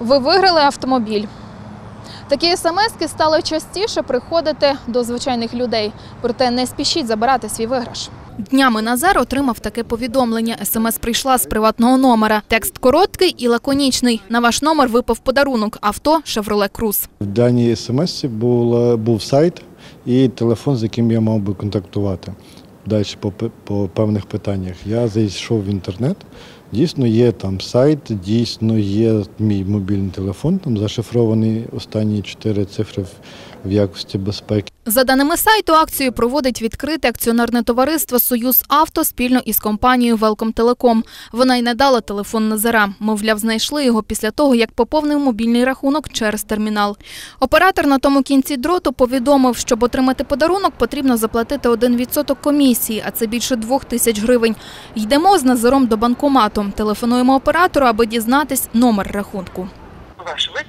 Ви виграли автомобіль. Такі смски стали частіше приходити до звичайних людей, проте не спішіть забирати свій виграш. Днями Назар отримав таке повідомлення. СМС прийшла з приватного номера. Текст короткий і лаконічний. На ваш номер випав подарунок авто Chevrolet Cruze. В даній смс був, був сайт і телефон, з яким я мав би контактувати. Далі по, по певних питаннях. Я зайшов в інтернет. Дійсно є там сайт, дійсно є мій мобільний телефон, там зашифровані останні чотири цифри в якості безпеки. За даними сайту, акцію проводить відкрите акціонерне товариство Союз Авто спільно із компанією Велком Телеком. Вона й не дала телефон Назара. Мовляв, знайшли його після того, як поповнив мобільний рахунок через термінал. Оператор на тому кінці дроту повідомив, щоб отримати подарунок, потрібно заплатити 1% комісії, а це більше двох тисяч гривень. Йдемо з Назаром до банкомату. Телефонуємо оператору, аби дізнатись номер рахунку.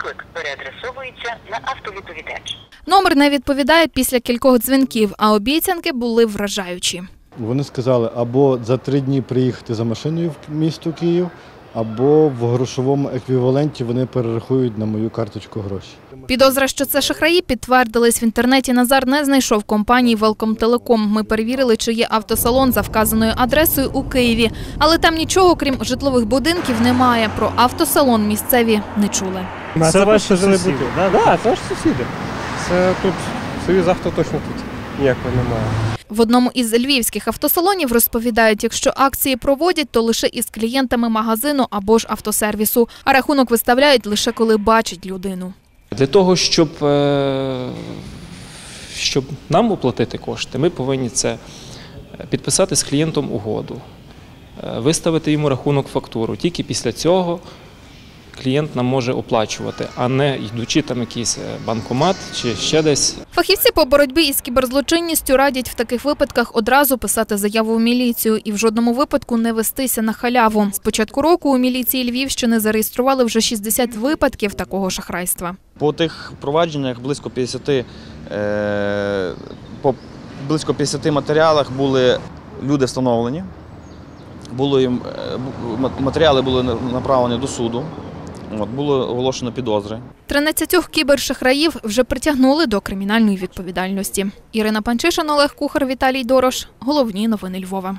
Виклик переадресовується на автовідповідач. Номер не відповідає після кількох дзвінків, а обіцянки були вражаючі. Вони сказали або за три дні приїхати за машиною в місто Київ, або в грошовому еквіваленті вони перерахують на мою карточку гроші. Підозра, що це шахраї, підтвердились в інтернеті. Назар не знайшов компанії Велком Телеком. Ми перевірили, чи є автосалон за вказаною адресою у Києві, але там нічого, крім житлових будинків, немає. Про автосалон місцеві не чули. Це, Це ваші сусіди. бути. Да, да, це ж сусіди. Це тут союз авто точно тут. Ніякого немає. В одному із львівських автосалонів розповідають, якщо акції проводять, то лише із клієнтами магазину або ж автосервісу. А рахунок виставляють лише коли бачать людину. Для того, щоб, е, щоб нам оплатити кошти, ми повинні це е, підписати з клієнтом угоду, е, виставити йому рахунок фактуру. Тільки після цього клієнт нам може оплачувати, а не йдучи там якийсь е, банкомат чи ще десь. Фахівці по боротьбі із кіберзлочинністю радять в таких випадках одразу писати заяву в міліцію і в жодному випадку не вестися на халяву. З початку року у міліції Львівщини зареєстрували вже 60 випадків такого шахрайства. По тих провадженнях близько 50, е, по близько 50 матеріалах були люди встановлені. Було їм, е, матеріали були на- направлені до суду. От, було оголошено підозри. 13 кібершахраїв вже притягнули до кримінальної відповідальності. Ірина Панчишин, Олег Кухар, Віталій Дорош. Головні новини Львова.